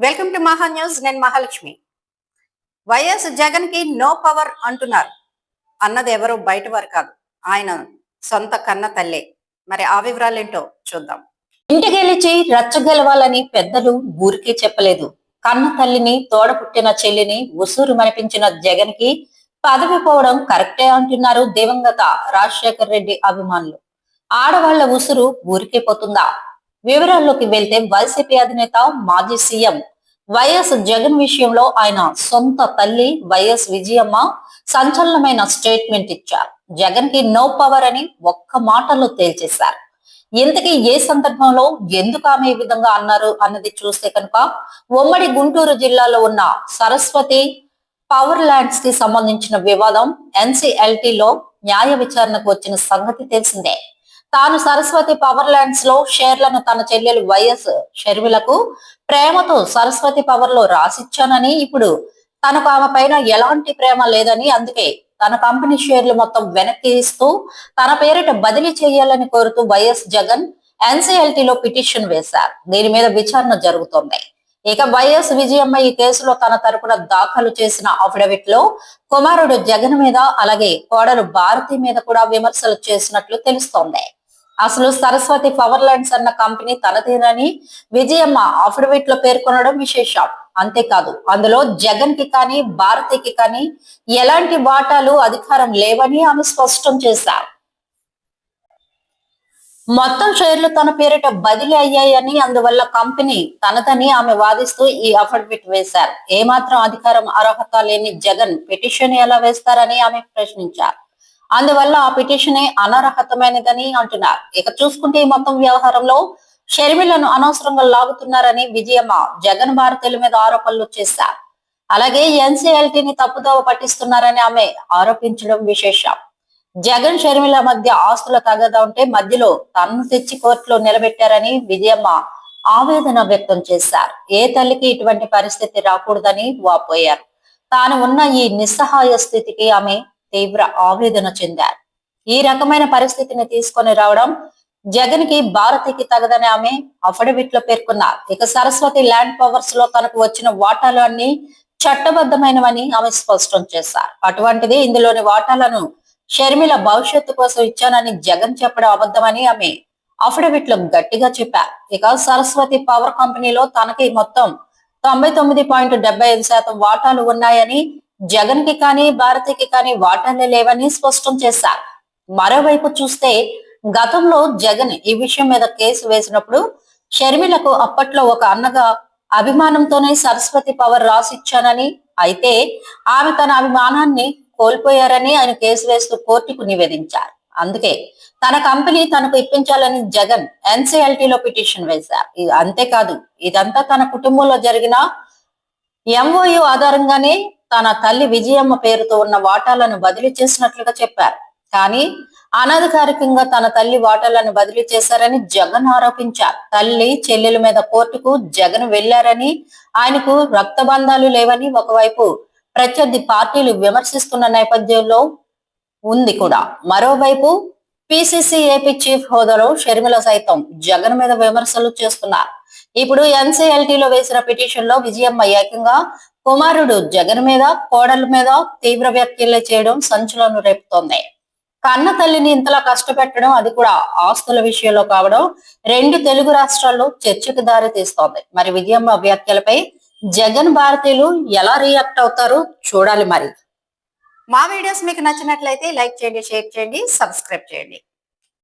Welcome to Maha news. నేను Mahalakshmi. YS జగన్కి no power అంటున్నారు. అన్నది ఎవరు బయట వారు కాదు. ఆయన సొంత కన్న తల్లే. మరి ఆ వివరాలు ఏంటో చూద్దాం. ఇంటి గెలిచి రచ్చ గెలవాలని పెద్దలు ఊరికే చెప్పలేదు. కన్న తల్లిని తోడ పుట్టిన చెల్లిని ఉసూరు మనిపించిన జగన్కి పదవి పోవడం కరెక్టే అంటున్నారు దివంగత రాజశేఖర్ రెడ్డి అభిమానులు. ఆడవాళ్ళ ఉసురు ఊరికే పోతుందా? వివరాల్లోకి వెళ్తే వైసీపీ అధినేత మాజీ సీఎం వైఎస్ జగన్ విషయంలో ఆయన సొంత తల్లి వైఎస్ విజయమ్మ సంచలనమైన స్టేట్మెంట్ ఇచ్చారు. జగన్కి నో పవర్ అని ఒక్క మాటలో తేల్చేశారు. ఇంతకీ ఏ సందర్భంలో ఎందుకు ఆమె ఈ విధంగా అన్నారు అన్నది చూస్తే కనుక ఉమ్మడి గుంటూరు జిల్లాలో ఉన్న సరస్వతి పవర్ ల్యాండ్స్కి సంబంధించిన వివాదం ఎన్సీఎల్టీలో న్యాయ విచారణకు వచ్చిన సంగతి తెలిసిందే. తాను సరస్వతి పవర్ ల్యాండ్స్లో షేర్లను తన చెల్లెలు వైఎస్ షర్మిలకు ప్రేమతో సరస్వతి పవర్లో రాసిచ్చానని ఇప్పుడు తనకు ఆమె పైన ఎలాంటి ప్రేమ లేదని అందుకే తన కంపెనీ షేర్లు మొత్తం వెనక్కి ఇస్తూ తన పేరిట బదిలీ చేయాలని కోరుతూ వైఎస్ జగన్ ఎన్సీఎల్టీలో పిటిషన్ వేశారు. దీని మీద విచారణ జరుగుతోంది. ఇక వైఎస్ విజయమ్మ ఈ కేసులో తన తరపున దాఖలు చేసిన అఫిడవిట్లో కుమారుడు జగన్ మీద అలాగే కోడలు భారతి మీద కూడా విమర్శలు చేసినట్లు తెలుస్తోంది. అసలు సరస్వతి పవర్ లైన్స్ అన్న కంపెనీ తనదేనని విజయమ్మ అఫిడవిట్లో పేర్కొనడం విశేషం. అంతేకాదు అందులో జగన్కి కానీ భారతికి కానీ ఎలాంటి వాటాలు అధికారం లేవని ఆమె స్పష్టం చేశారు. మొత్తం షేర్లు తన పేరిట బదిలీ అయ్యాయని అందువల్ల కంపెనీ తనదని ఆమె వాదిస్తూ ఈ అఫిడవిట్ వేశారు. ఏమాత్రం అధికారం అర్హత లేని జగన్ పిటిషన్ ఎలా వేస్తారని ఆమె ప్రశ్నించారు. అందువల్ల ఆ పిటిషనే అనర్హతమైనదని అంటున్నారు. ఇక చూసుకుంటే ఈ మొత్తం వ్యవహారంలో షర్మిలను అనవసరంగా లాగుతున్నారని విజయమ్మ జగన్ భారతీయుల మీద ఆరోపణలు చేశారు. అలాగే ఎన్సీఎల్టీని తప్పుదోవ పట్టిస్తున్నారని ఆమె ఆరోపించడం విశేషం. జగన్ షర్మిల మధ్య ఆస్తుల తగదా ఉంటే మధ్యలో తనను తెచ్చి కోర్టులో నిలబెట్టారని విజయమ్మ ఆవేదన వ్యక్తం చేశారు. ఏ తల్లికి ఇటువంటి పరిస్థితి రాకూడదని వాపోయారు. తాను ఉన్న ఈ నిస్సహాయ స్థితికి ఆమె తీవ్ర ఆవేదన చెందారు. ఈ రకమైన పరిస్థితిని తీసుకొని రావడం జగన్కి భారతికి తగదని ఆమె అఫిడవిట్లో పేర్కొన్నారు. ఇక సరస్వతి ల్యాండ్ పవర్స్లో తనకు వచ్చిన వాటాలు అన్ని చట్టబద్ధమైనవని ఆమె స్పష్టం చేశారు. అటువంటిది ఇందులోని వాటాలను షర్మిల భవిష్యత్తు కోసం ఇచ్చానని జగన్ చెప్పడం అబద్ధమని ఆమె అఫిడవిట్లో గట్టిగా చెప్పారు. ఇక సరస్వతి పవర్ కంపెనీలో తనకి మొత్తం తొంభై తొమ్మిది పాయింట్ డెబ్బై ఐదు శాతం వాటాలు ఉన్నాయని జగన్కి కానీ భారతికి కానీ వాటాలే లేవని స్పష్టం చేశారు. మరోవైపు చూస్తే గతంలో జగన్ ఈ విషయం మీద కేసు వేసినప్పుడు షర్మిలకు అప్పట్లో ఒక అన్నగా అభిమానంతోనే సరస్వతి పవర్ రాసిచ్చానని అయితే ఆమె తన అభిమానాన్ని కోల్పోయారని ఆయన కేసు వేస్తూ కోర్టుకు నివేదించారు. అందుకే తన కంపెనీ తనకు ఇప్పించాలని జగన్ ఎన్సీఎల్టీలో పిటిషన్ వేశారు. ఇది అంతేకాదు ఇదంతా తన కుటుంబంలో జరిగిన ఎంఓయు ఆధారంగానే తన తల్లి విజయమ్మ పేరుతో ఉన్న వాటాలను బదిలీ చేసినట్లుగా చెప్పారు. కానీ అనధికారికంగా తన తల్లి వాటాలను బదిలీ చేశారని జగన్ ఆరోపించారు. తల్లి చెల్లెల మీద కోర్టుకు జగన్ వెళ్ళారని ఆయనకు రక్త బంధాలు లేవని ఒకవైపు ప్రత్యర్థి పార్టీలు విమర్శిస్తున్న నేపథ్యంలో ఉంది కూడా. మరోవైపు పిసిసి ఏపీ చీఫ్ హోదాలో షర్మిల సైతం జగన్ మీద విమర్శలు చేస్తున్నారు. ఇప్పుడు ఎన్సీఎల్టీలో వేసిన పిటిషన్లో విజయమ్మ ఏకంగా కుమారుడు జగన్ మీద కోడల మీద తీవ్ర వ్యాఖ్యలు చేయడం సంచలనం రేపుతోంది. కన్న తల్లిని ఇంతలా కష్టపెట్టడం అది కూడా ఆస్తుల విషయంలో కావడం రెండు తెలుగు రాష్ట్రాల్లో చర్చకు దారి తీస్తోంది. మరి విజయమ్మ వ్యాఖ్యలపై జగన్ భారతీయులు ఎలా రియాక్ట్ అవుతారు చూడాలి మరి. మా వీడియోస్ మీకు నచ్చినట్లయితే లైక్ చేయండి షేర్ చేయండి సబ్స్క్రైబ్ చేయండి.